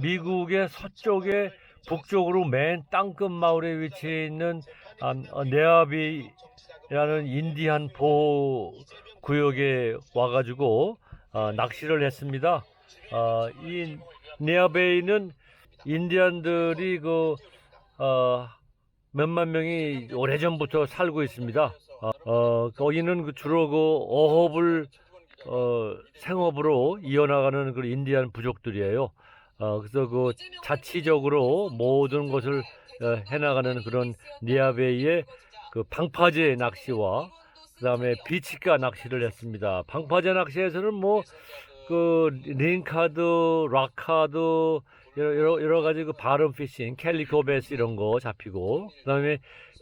미국의 서쪽에 북쪽으로 맨 땅끝 마을에 위치해 있는 아, 어, 네아비라는 인디안 보호 구역에 와가지고 아, 낚시를 했습니다. 아, 이 네아베이는 인디안들이 그 어, 몇만 명이 오래전부터 살고 있습니다. 어, 어, 거기는 그 주로 그 어업을 어, 생업으로 이어나가는 그 인디안 부족들이에요. 어, 그래서 그 자치적으로 모든 것을 어, 해나가는 그런 니아베이의 그 방파제 낚시와 그 다음에 비치가 낚시를 했습니다. 방파제 낚시에서는 뭐 그 링카드, 락카드 여러, 여러, 여러 가지 그 바름 피싱, 캘리코 베스 이런 거 잡히고 그 다음에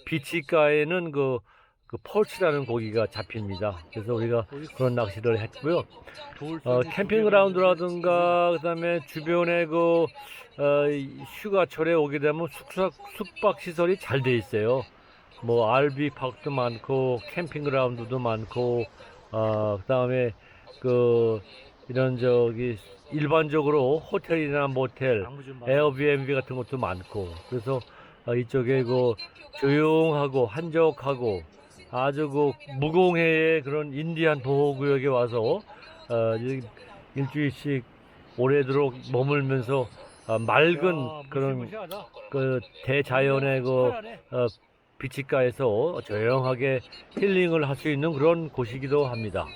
비치가에는 그, 그 펄치라는 고기가 잡힙니다. 그래서 우리가 그런 낚시를 했고요. 어, 캠핑 그라운드라든가 그다음에 주변에 그 어, 이 휴가철에 오게 되면 숙박 숙박 시설이 잘 돼 있어요. 뭐 RV 파크도 많고 캠핑 그라운드도 많고 어, 그다음에 그 이런 저기 일반적으로 호텔이나 모텔 에어비앤비 같은 것도 많고 그래서 어, 이쪽에 그 조용하고 한적하고 아주 그 무공해의 그런 인디안 보호구역에 와서 어, 이- 일주일씩 오래도록 머물면서 어, 맑은 그런 그 대자연의 그 어, 비치가에서 조용하게 힐링을 할 수 있는 그런 곳이기도 합니다.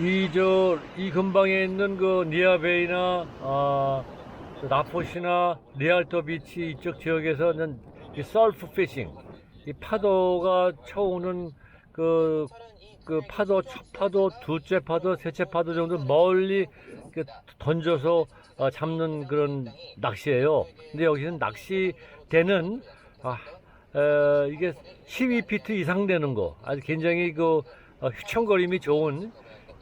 이 저이 근방에 있는 그 니아베이나 아, 저 나포시나 리알토 비치 이쪽 지역에서는 이 썰프 피싱 이 파도가 쳐오는 그, 그 파도 첫 파도 두째 파도 셋째 파도 정도 멀리 이렇게 던져서 어, 잡는 그런 낚시예요. 근데 여기는 낚시대는 아, 에, 이게 12피트 이상 되는 거 아주 굉장히 그 어, 휘청거림이 좋은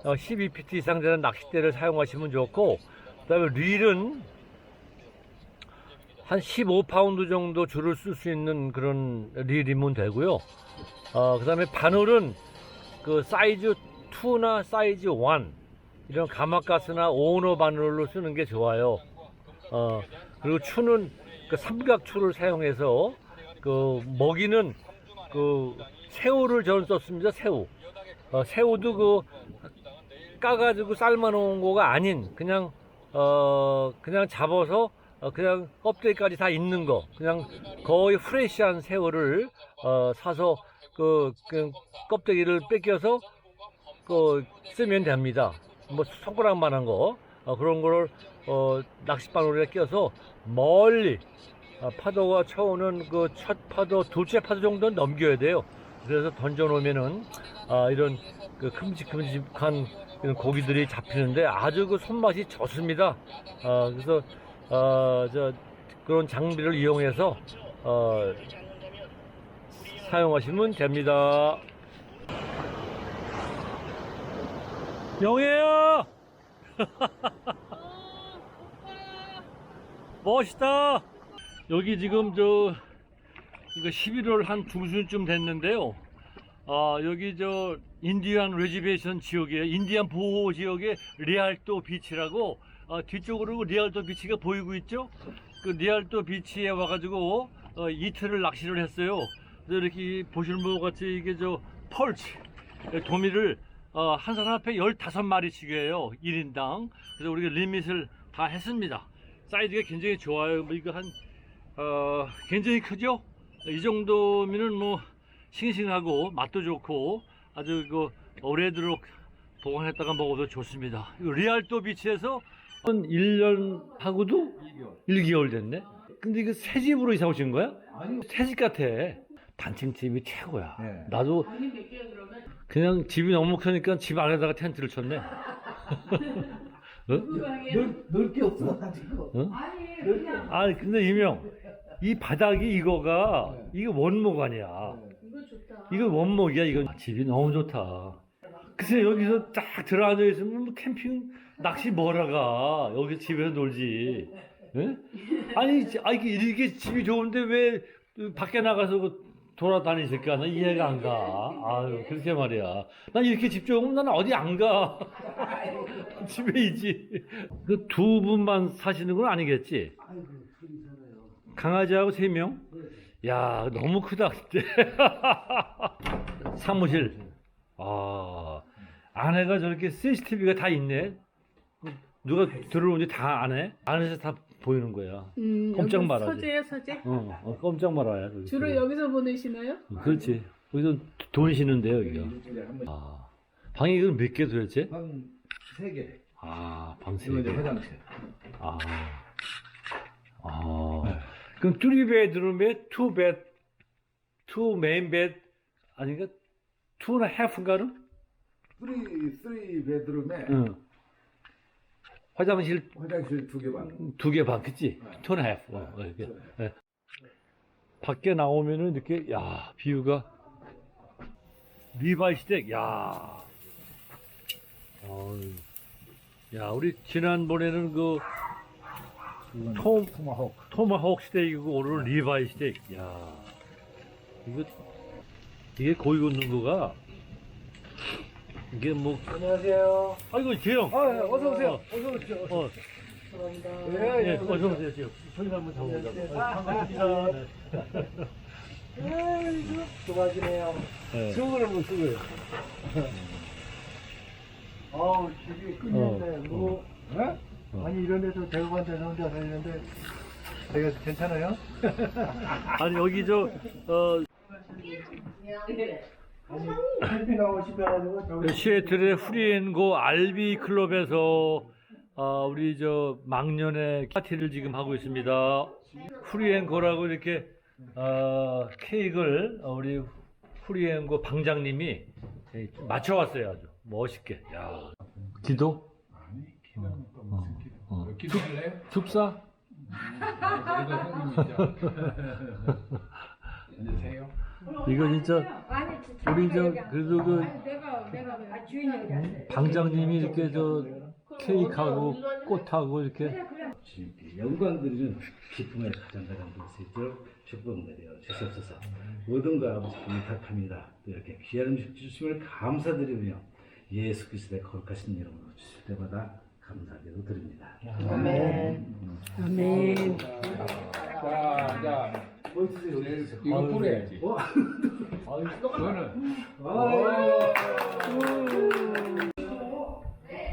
어, 12피트 이상 되는 낚싯대를 사용하시면 좋고 그다음에 릴은 한 15파운드 정도 줄을 쓸 수 있는 그런 릴이면 되고요. 어, 그 다음에 바늘은 그 사이즈 2나 사이즈 1 이런 가마가스나 오너 바늘로 쓰는 게 좋아요. 어, 그리고 추는 그 삼각추를 사용해서 그 먹이는 그 새우를 저는 썼습니다. 새우. 어, 새우도 그 까가지고 삶아 놓은 거가 아닌 그냥 어 그냥 잡아서 어, 그냥 껍데기까지 다 있는 거 그냥 거의 프레시한 새우를 어, 사서 그 그냥 껍데기를 뺏겨서 그 쓰면 됩니다. 뭐 손가락만한 거 어, 그런 거를 어, 낚싯바늘에 껴서 멀리 어, 파도가 쳐오는 그 첫 파도, 둘째 파도 정도는 넘겨야 돼요. 그래서 던져놓으면은 아, 이런 그 큼직큼직한 이런 고기들이 잡히는데 아주 그 손맛이 좋습니다. 아, 그래서 어, 저 그런 장비를 이용해서 어, 사용하시면 됩니다. 영애야! 멋있다! 여기 지금 저 이거 11월 한 중순쯤 됐는데요. 아, 여기 저 인디안 레지베이션 지역에 인디안 보호 지역의 리알토 비치라고 아, 뒤쪽으로 리알토 비치가 보이고 있죠? 그 리알토 비치에 와가지고 어, 이틀을 낚시를 했어요. 이렇게 보시는 것 같이 이게 저 펄치 도미를 어, 한 사람 앞에 15마리씩이에요. 1인당. 그래서 우리가 리밋을 다 했습니다. 사이즈가 굉장히 좋아요. 뭐 이거 한 어, 굉장히 크죠? 이 정도면은 뭐 싱싱하고 맛도 좋고 아주 그 오래도록 보관했다가 먹어도 좋습니다. 이거 리알토 비치에서 한 1년 하고도 1개월 됐네. 근데 이거 새 집으로 이사 오신 거야? 아니, 새집 같아. 단층 집이 최고야. 네. 나도 그냥 집이 너무 크니까 집 안에다가 텐트를 쳤네. 어? 넓, 넓게 없어가지고. 어? 아니 그냥 아 근데 이명 이 바닥이 이거가 이거 원목 아니야. 이거 좋다. 이거 원목이야 이거 아, 집이 너무 좋다. 글쎄 여기서 딱 들어앉아 있으면 뭐 캠핑 낚시 뭐라 가 여기 집에서 놀지. 예? 아니 지- 아 이게 이게 집이 좋은데 왜 밖에 나가서 그 돌아다니실까? 나 이해가 안 가. 아유, 그렇게 말이야. 난 이렇게 집중하면 난 어디 안 가. 집에 있지. 그 두 분만 사시는 건 아니겠지? 아이고. 강아지하고 세 명? 야, 너무 크다, 그때. 사무실. 아, 안에가 저렇게 CCTV가 다 있네. 누가 들어오는지 다 안에? 안에서 다 보이는 거야. 음, 꼼짝 여기 말아야지. 서재요, 서재? 어, 어 깜짝 말아야. 저기. 주로 여기서 보내시나요? 그렇지. 여기서 돈 쉬는데요, 여기가. 일주일에 한 번. 아, 방이 그럼 몇 개 도대체? 한세 개. 아, 방세 이거 이제 개. 화장실. 아, 아. 그럼 three bedroom에 two bed, two main bed 아닌가? two and a half인가는? 쓰리 쓰리 베드룸에 응. 화장실 화장실 두 개 반. 두 개 반, 그치? two and a half. 어, 어, 이렇게. 예. 밖에 나오면은 이렇게, 야, 뷰가. 리바이 스택, 야. 어이. 야, 우리 지난번에는 그, 톰, 토마호크. 토마호크 스테이크고 오늘은 리바이 스테이크. 야, 이거 이게 고기 굽는 거가 이게 뭐 안녕하세요. 아이고 재영. 아, 예, 어서 오세요. 어서 오세요. 어, 예, 예, 어서 오세요 재영. 저희 한번 잡아보자고. 반갑습니다. 네. 아이고, 좋아지네요. 네. 수고를 못 쓰고요. 아우 집이 끝났네. 어, 뭐 어? 어. 아니 이런 데서 대구한테서 혼자 살는데 되게 괜찮아요? 아니 여기 저 어, 싶어가지고 저기 시애틀의 프리앤고 알비 클럽에서 어, 우리 저 망년에 파티를 지금 하고 있습니다. 프리앤고라고 이렇게 어, 케이크를 어, 우리 프리앤고 방장님이 예, 맞춰 왔어요 아주 멋있게. 야 기도? 아니, 기도는 또 어, 무슨 기도? 어. 기도할래요? 축사? 그래도 형님이죠. 안녕하세요. 이거 진짜 우리 저 그래도 그 내가 내가 주인이 방장님이 이렇게 저 케이크하고 꽃하고 이렇게 영광드리는 기쁨의 가장 가장 둘셋째 축복드려요. 주시옵소서. 모든 것 아버지께 부탁합니다. 또 이렇게 귀한 음식 주심을 감사드리며 예수 그리스도의 거룩하신 이름으로 주실 때마다 감사기도 드립니다 아멘. 자, 자, 뭐 있으세요? 이거 뿌려야지. 어? 그거는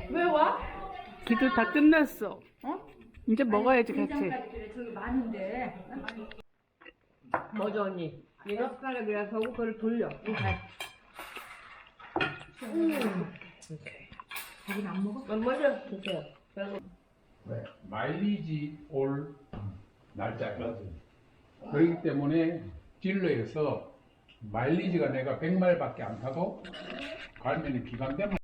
왜 와? 기도 다 끝났어. 어? 이제 먹어야지 같이. 저기 많은데 뭐죠 언니? 얘가 숟가락이라서 하고 그걸 돌려 이잘 자기는 안 먹어? 안 먹어? 드세요 마일리지 올 날짜가 그렇기 때문에 딜러에서 마일리지가 내가 100마일밖에 안 타도 갈면이 기간 되면